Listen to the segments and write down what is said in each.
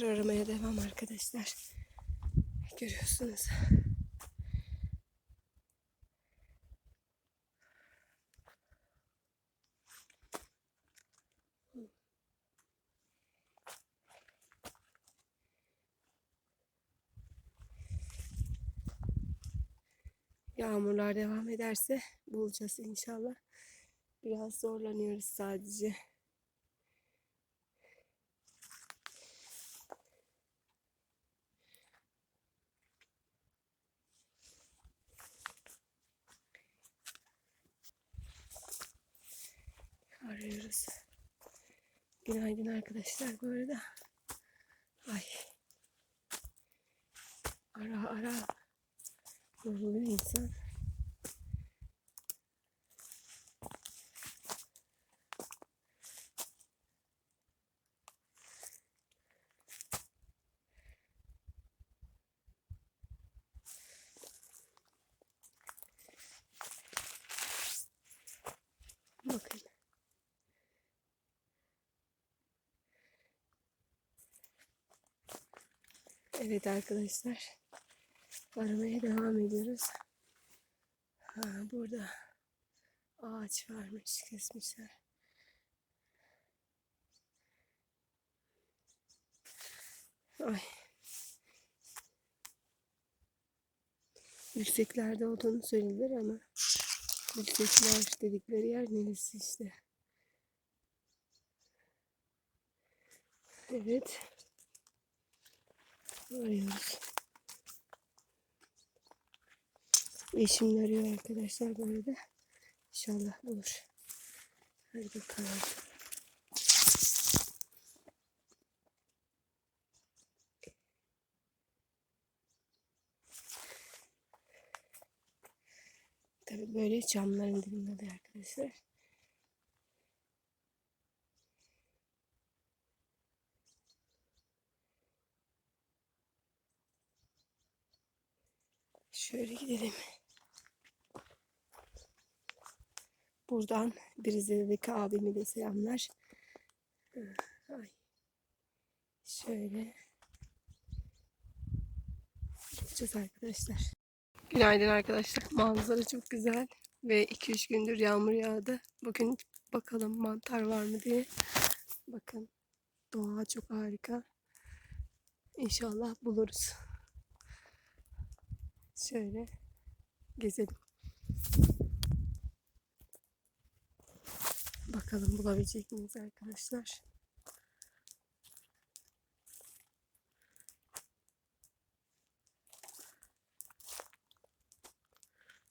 aramaya devam arkadaşlar. Görüyorsunuz. Yağmurlar devam ederse bulacağız inşallah. Biraz zorlanıyoruz sadece. Arıyoruz. Günaydın arkadaşlar bu arada. Ay. Ara ara. Yoruluyor insan. Bakın. Evet arkadaşlar. Aramaya devam ediyoruz. Ha, burada ağaç varmış kesmişler. Ay. Yükseklerde olduğunu söylediler ama yüksekler dedikleri yer neresi işte. Evet. Arıyoruz. Eşim arıyor arkadaşlar bu arada. İnşallah bulur. Hadi bakalım. Tabii böyle camların dibinde de arkadaşlar. Şöyle gidelim. Buradan Rize'deki abime de selamlar. Ay. Şöyle. Gideceğiz arkadaşlar. Günaydın arkadaşlar. Manzara çok güzel. Ve 2-3 gündür yağmur yağdı. Bugün bakalım mantar var mı diye. Bakın. Doğa çok harika. İnşallah buluruz. Şöyle gezelim. Bakalım bulabilecek miyiz arkadaşlar?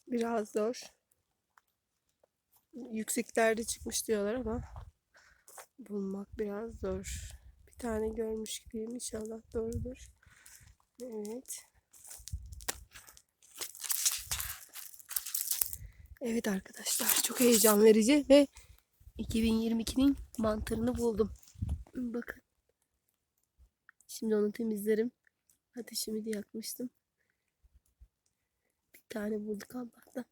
Biraz zor. Yükseklerde çıkmış diyorlar ama bulmak biraz zor. Bir tane görmüş gibiyim. İnşallah doğrudur. Evet. Evet arkadaşlar çok heyecan verici ve 2022'nin mantarını buldum. Bakın. Şimdi onu temizlerim. Ateşimi de yakmıştım. Bir tane bulduk Allah'tan.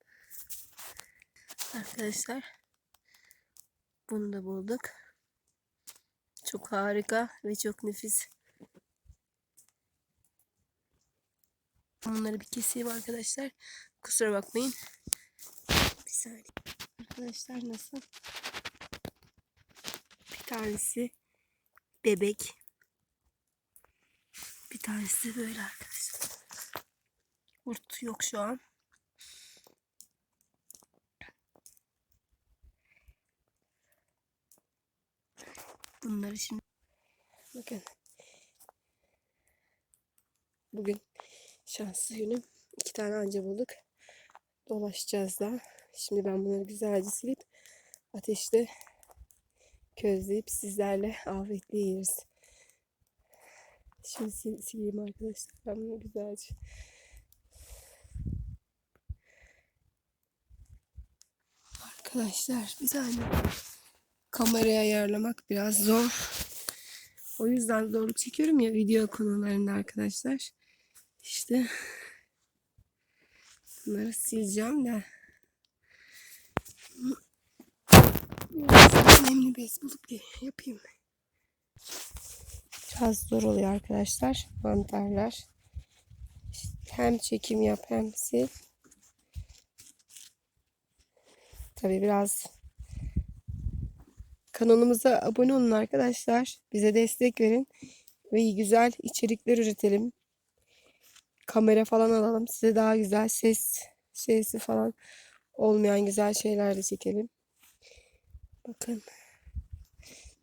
Arkadaşlar. Bunu da bulduk. Çok harika ve çok nefis. Bunları bir keseyim arkadaşlar. Kusura bakmayın. Bir saniye. Arkadaşlar nasıl? Bir tanesi bebek. Bir tanesi böyle arkadaşlar. Kurt yok şu an. Bunları şimdi bakın. Bugün şanslı günüm. İki tane anca bulduk. Dolaşacağız da. Şimdi ben bunları güzelce silip ateşte közleyip sizlerle afiyetle yeriz. Şimdi sil sileyim arkadaşlar. Ben bunu güzelce. Arkadaşlar bir saniye. Kamerayı ayarlamak biraz zor. O yüzden zorluk çekiyorum ya video konularında arkadaşlar. İşte bunları sileceğim de. Biraz nemli bez bulup yapayım. biraz zor oluyor arkadaşlar. Mantarlar. Hem çekim yap hem sil. Tabii biraz kanalımıza abone olun arkadaşlar. Bize destek verin. Ve güzel içerikler üretelim. Kamera falan alalım. Size daha güzel ses şeysi falan olmayan güzel şeyler de çekelim. Bakın.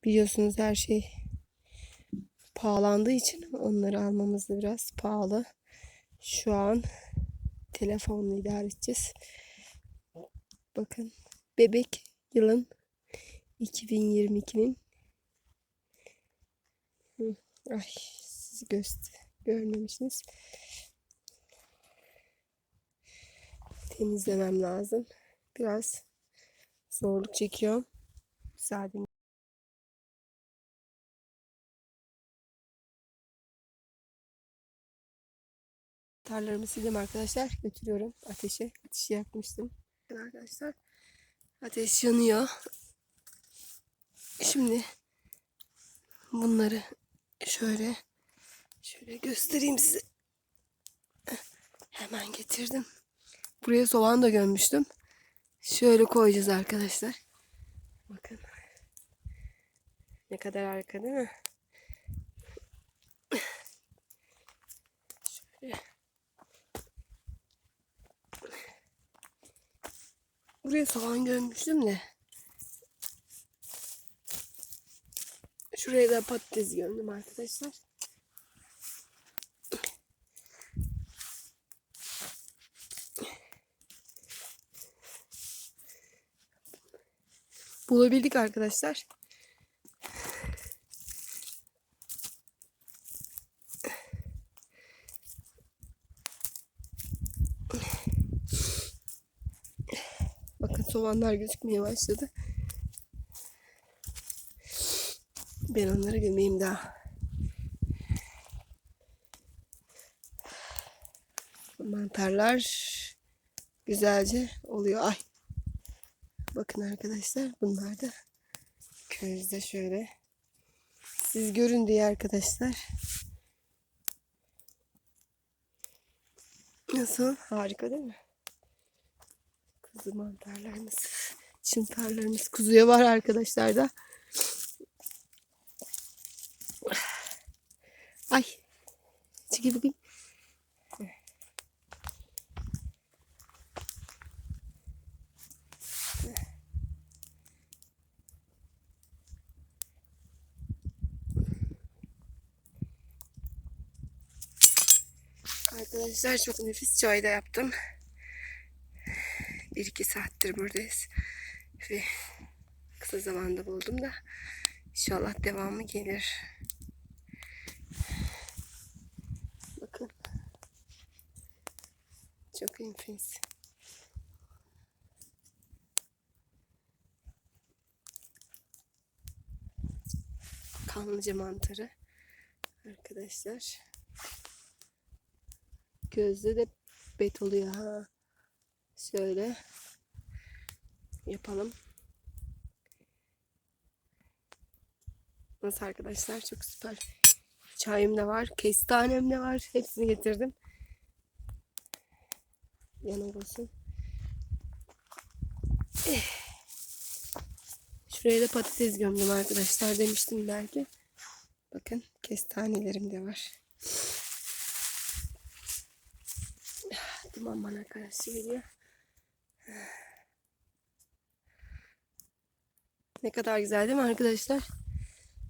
Biliyorsunuz her şey pahalandığı için onları almamız da biraz pahalı. Şu an telefonla idare edeceğiz. Bakın bebek yılın 2022'nin Hı, ay sizi göster görmemişsiniz. Temizlemem lazım. Biraz zorluk çekiyorum. Müsaade Tarlarımı sildim arkadaşlar. Götürüyorum ateşe. Ateşi yakmıştım. Arkadaşlar ateş yanıyor. Şimdi bunları şöyle şöyle göstereyim size. Hemen getirdim. Buraya soğan da gömmüştüm. Şöyle koyacağız arkadaşlar. Bakın. Ne kadar harika değil mi? Şöyle. Buraya soğan gömmüştüm de. Şuraya da patates gömdüm arkadaşlar. Bulabildik arkadaşlar. Bakın soğanlar gözükmeye başladı. Ben onları gömeyim daha. Mantarlar güzelce oluyor. Ay. Bakın arkadaşlar bunlar da közde şöyle. Siz görün diye arkadaşlar. Nasıl? Harika değil mi? Kuzu mantarlarımız, çıntarlarımız kuzuya var arkadaşlar da. Ay. Çekil bakayım. Arkadaşlar çok nefis çay da yaptım. Bir iki saattir buradayız. Ve kısa zamanda buldum da inşallah devamı gelir. Bakın. Çok enfes. Kanlıca mantarı. Arkadaşlar. Gözde de bet oluyor ha. Şöyle yapalım. Nasıl arkadaşlar? Çok süper. Çayım da var. Kestanem de var. Hepsini getirdim. Yanık olsun. Eh. Şuraya da patates gömdüm arkadaşlar demiştim belki. Bakın kestanelerim de var. Duman bana karşı geliyor. Ne kadar güzel değil mi arkadaşlar?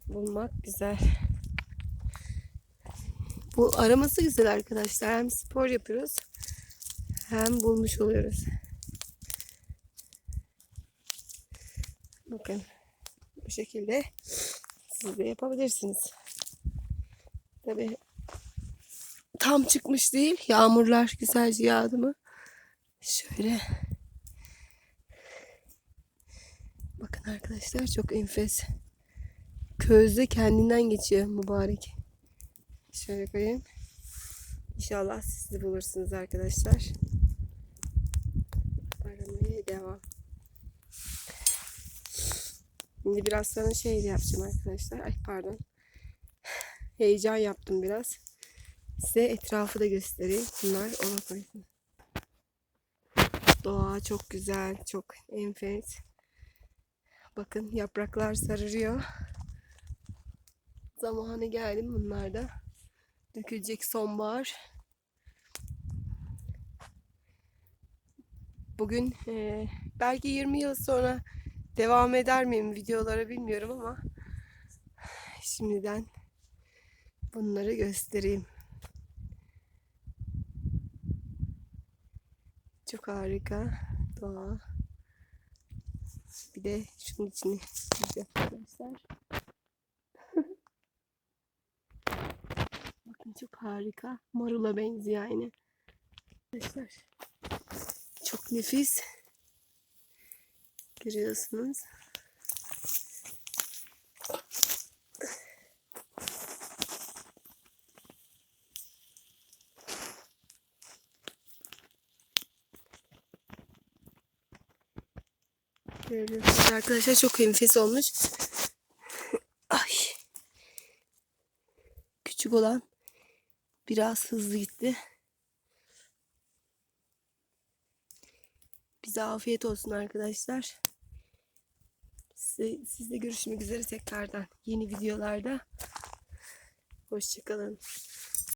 Bulmak güzel. Bu araması güzel arkadaşlar. Hem spor yapıyoruz hem bulmuş oluyoruz. Bakın bu şekilde siz de yapabilirsiniz. Tabii tam çıkmış değil. Yağmurlar güzelce yağdı mı? Şöyle. Bakın arkadaşlar çok enfes. Közde kendinden geçiyor mübarek. Şöyle koyayım. İnşallah siz de bulursunuz arkadaşlar. Aramaya devam. Şimdi biraz sonra şey yapacağım arkadaşlar. Ay pardon. heyecan yaptım biraz. Size etrafı da göstereyim. Bunlar ona. Doğa çok güzel, çok enfes. Bakın yapraklar sararıyor. Zamanı geldi bunlar da. Dökülecek sonbahar. Bugün eee, belki 20 yıl sonra devam eder miyim videolara bilmiyorum ama şimdiden bunları göstereyim. Çok harika doğa. Bir de şunun içini arkadaşlar. Bakın çok harika. Marula benziyor aynı. Arkadaşlar çok nefis. Görüyorsunuz. Görüyorsunuz arkadaşlar çok enfes olmuş. Ay. Küçük olan biraz hızlı gitti. Bize afiyet olsun arkadaşlar. Size, sizle görüşmek üzere tekrardan yeni videolarda. Hoşçakalın.